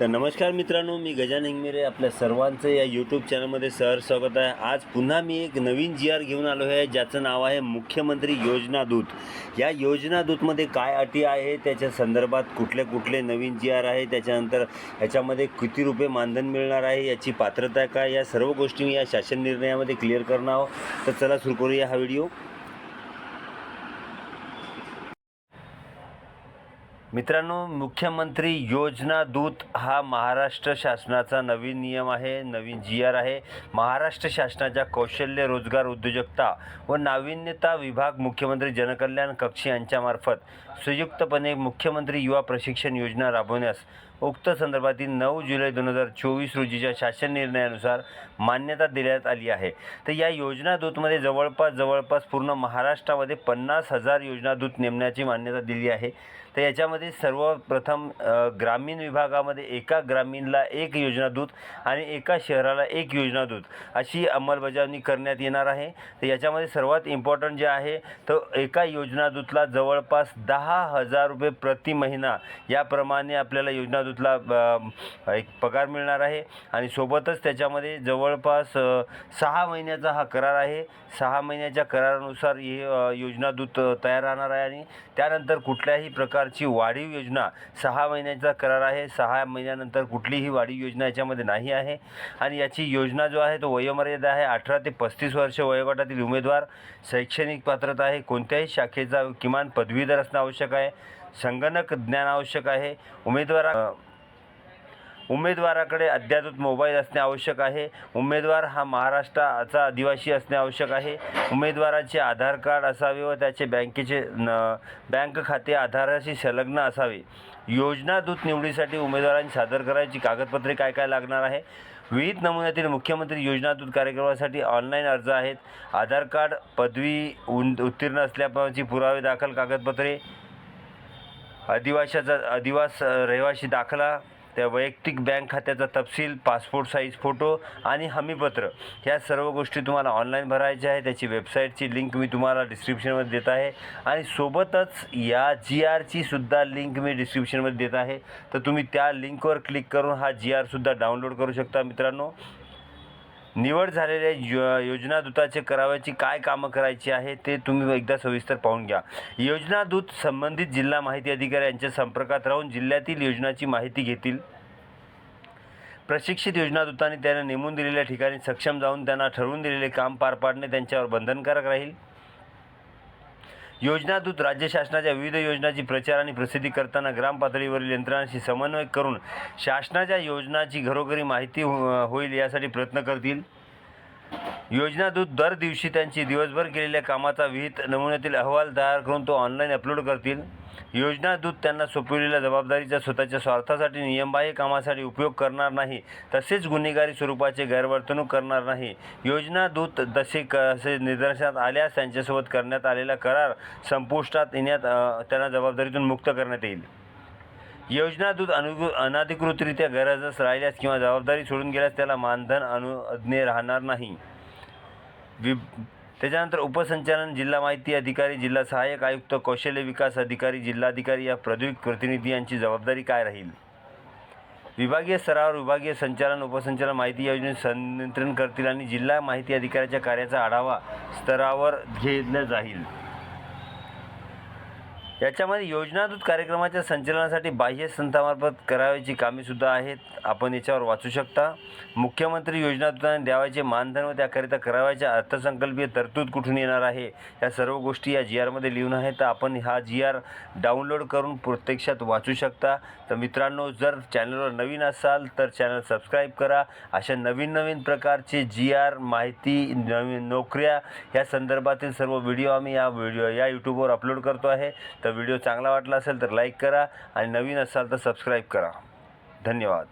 तर नमस्कार मित्रांनो मी गजान इंगमिरे आपल्या सर्वांचं या यूट्यूब चॅनलमध्ये सहर स्वागत आहे. आज पुन्हा मी एक नवीन जी आर घेऊन आलो आहे ज्याचं नाव आहे मुख्यमंत्री योजना दूत. या योजना दूतमध्ये काय अटी आहे त्याच्या संदर्भात कुठले कुठले नवीन जी आर आहे त्याच्यानंतर याच्यामध्ये किती रुपये मानधन मिळणार आहे याची पात्रता काय या सर्व गोष्टी मी या शासन निर्णयामध्ये क्लिअर करणार आहोत. तर चला सुरू करूया हा व्हिडिओ मित्रांनो मुख्यमंत्री योजना दूत हा महाराष्ट्र शासनाचा नवीन नियम आहे नवीन जी आर आहे. महाराष्ट्र शासनाच्या कौशल्य रोजगार उद्योजकता व नाविन्यता विभाग मुख्यमंत्री जनकल्याण कक्ष यांच्यामार्फत संयुक्तपणे मुख्यमंत्री युवा प्रशिक्षण योजना राबवण्यास उक्त संदर्भातील नऊ जुलै दोन हजार चोवीस रोजीच्या शासन निर्णयानुसार मान्यता देण्यात आली आहे. तर या योजना दूतमध्ये जवळपास जवळपास पूर्ण महाराष्ट्रामध्ये पन्नास हजार योजना दूत नेमण्याची मान्यता दिली आहे. तर याच्यामध्ये सर्वप्रथम ग्रामीण विभागामध्ये एका ग्रामीणला एक योजना दूत आणि एका शहराला एक योजना दूत अशी अंमलबजावणी करण्यात येणार आहे. तर याच्यामध्ये सर्वात इम्पॉर्टंट जे आहे तर एका योजना दूतला जवळपास दहा हजार रुपये प्रति महिना याप्रमाणे आपल्याला योजना दूतला एक पगार मिळणार आहे. आणि सोबतच त्याच्यामध्ये जवळपास सहा महिन्याचा हा करार आहे. सहा महिन्याच्या करारानुसार हे योजना दूत तयार राहणार आहे. आणि त्यानंतर कुठल्याही प्रकारची वाढीव योजना सहा महिन्याचा करार आहे. सहा महिन्यानंतर कुठलीही वाढीव योजना याच्यामध्ये नाही आहे. आणि याची योजना जो आहे तो वयोमर्यादा आहे अठरा ते पस्तीस वर्ष वयोगटातील उमेदवार शैक्षणिक पात्रता आहे. कोणत्याही शाखेचा किमान पदवीधर असणं आवश्यक आहे. संगणक ज्ञान आवश्यक आहे. उमेदवारा उमेदवाराकडे अद्ययावत मोबाईल असणे आवश्यक आहे. उमेदवार हा महाराष्ट्राचा आदिवासी असणे आवश्यक आहे. उमेदवाराचे आधार कार्ड असावे व त्याचे बँकेचे न बँक खाते आधाराशी संलग्न असावे. योजनादूत निवडीसाठी उमेदवारांनी सादर करायची कागदपत्रे काय काय लागणार आहे? विविध नमुन्यातील मुख्यमंत्री योजनादूत कार्यक्रमासाठी ऑनलाईन अर्ज आहेत. आधार कार्ड पदवी उन उत्तीर्ण असल्याची पुरावे दाखल कागदपत्रे आदिवाशाचा अधिवास रहिवासी दाखला त्या वैयक्तिक बँक खात्याचा तपशील पासपोर्ट साईज फोटो आणि हमीपत्र ह्या सर्व गोष्टी तुम्हाला ऑनलाईन भरायच्या आहे त्याची वेबसाईटची लिंक मी तुम्हाला डिस्क्रिप्शनमध्ये देत आहे. आणि सोबतच या जी आरची सुद्धा लिंक मी डिस्क्रिप्शनमध्ये देत आहे. तर तुम्ही त्या लिंकवर क्लिक करून हा जी आरसुद्धा डाउनलोड करू शकता मित्रांनो. निवड झालेल्या यो योजना करावयाची काय कामं करायची आहे ते तुम्ही एकदा सविस्तर पाहून घ्या. योजनादूत संबंधित जिल्हा माहिती अधिकारी यांच्या संपर्कात राहून जिल्ह्यातील योजनाची माहिती घेतील. प्रशिक्षित योजनादूतांनी त्यांना नेमून दिलेल्या ठिकाणी सक्षम जाऊन त्यांना ठरवून दिलेले काम पार पाडणे त्यांच्यावर बंधनकारक राहील. योजनादूत राज्य शासनाच्या विविध योजनांची प्रचार आणि प्रसिद्धी करताना ग्राम पातळीवरील यंत्रणांशी समन्वय करून शासनाच्या योजनाची घरोघरी माहिती हो-, होईल यासाठी प्रयत्न करतील. योजनादूत दर दिवशी त्यांची दिवसभर केलेल्या कामाचा विहित नमुन्यातील अहवाल तयार करून तो ऑनलाईन अपलोड करतील. योजना दूत त्यांना सोपवलेल्या जबाबदारीचा स्वतःच्या स्वार्थासाठी नियमबाह्य कामासाठी उपयोग करणार नाही. तसेच गुन्हेगारी स्वरूपाचे गैरवर्तणूक करणार नाही. योजना दूत तसे क असे निदर्शनात आल्यास त्यांच्यासोबत करण्यात आलेला करार संपुष्टात येण्यात त्यांना जबाबदारीतून मुक्त करण्यात येईल. योजना दूत अनु अनधिकृतरित्या गरजच राहिल्यास किंवा जबाबदारी सोडून गेल्यास त्याला मानधन अनुज्ञे राहणार नाही. वि त्याच्यानंतर उपसंचालन जिल्हा माहिती अधिकारी जिल्हा सहाय्यक आयुक्त कौशल्य विकास अधिकारी जिल्हाधिकारी या प्रादेशिक प्रतिनिधी यांची जबाबदारी काय राहील? विभागीय स्तरावर विभागीय संचालन उपसंचालन माहिती योजने संनियंत्रण करतील आणि जिल्हा माहिती अधिकाऱ्याच्या कार्याचा आढावा स्तरावर घेतला जाईल. याच्यामध्ये योजनादूत कार्यक्रमाच्या संचलनासाठी बाह्य संस्थामार्फत करावयाची कामेसुद्धा आहेत. आपण याच्यावर वाचू शकता. मुख्यमंत्री योजनादूतांना द्यावायचे मानधन व त्याकरिता करावयाच्या अर्थसंकल्पीय तरतूद कुठून येणार आहे? या सर्व गोष्टी या जी आरमध्ये लिहून आहेत. तर आपण हा जी आर डाउनलोड करून प्रत्यक्षात वाचू शकता. तर मित्रांनो जर चॅनलवर नवीन असाल तर चॅनल सबस्क्राईब करा. अशा नवीन नवीन प्रकारचे जी आर माहिती नवीन नोकऱ्या या संदर्भातील सर्व व्हिडिओ आम्ही या व्हिडिओ या यूट्यूबवर अपलोड करतो आहे. तर व्हिडिओ चांगला वाटला असेल तर लाईक करा आणि नवीन असाल तर सबस्क्राईब करा. धन्यवाद.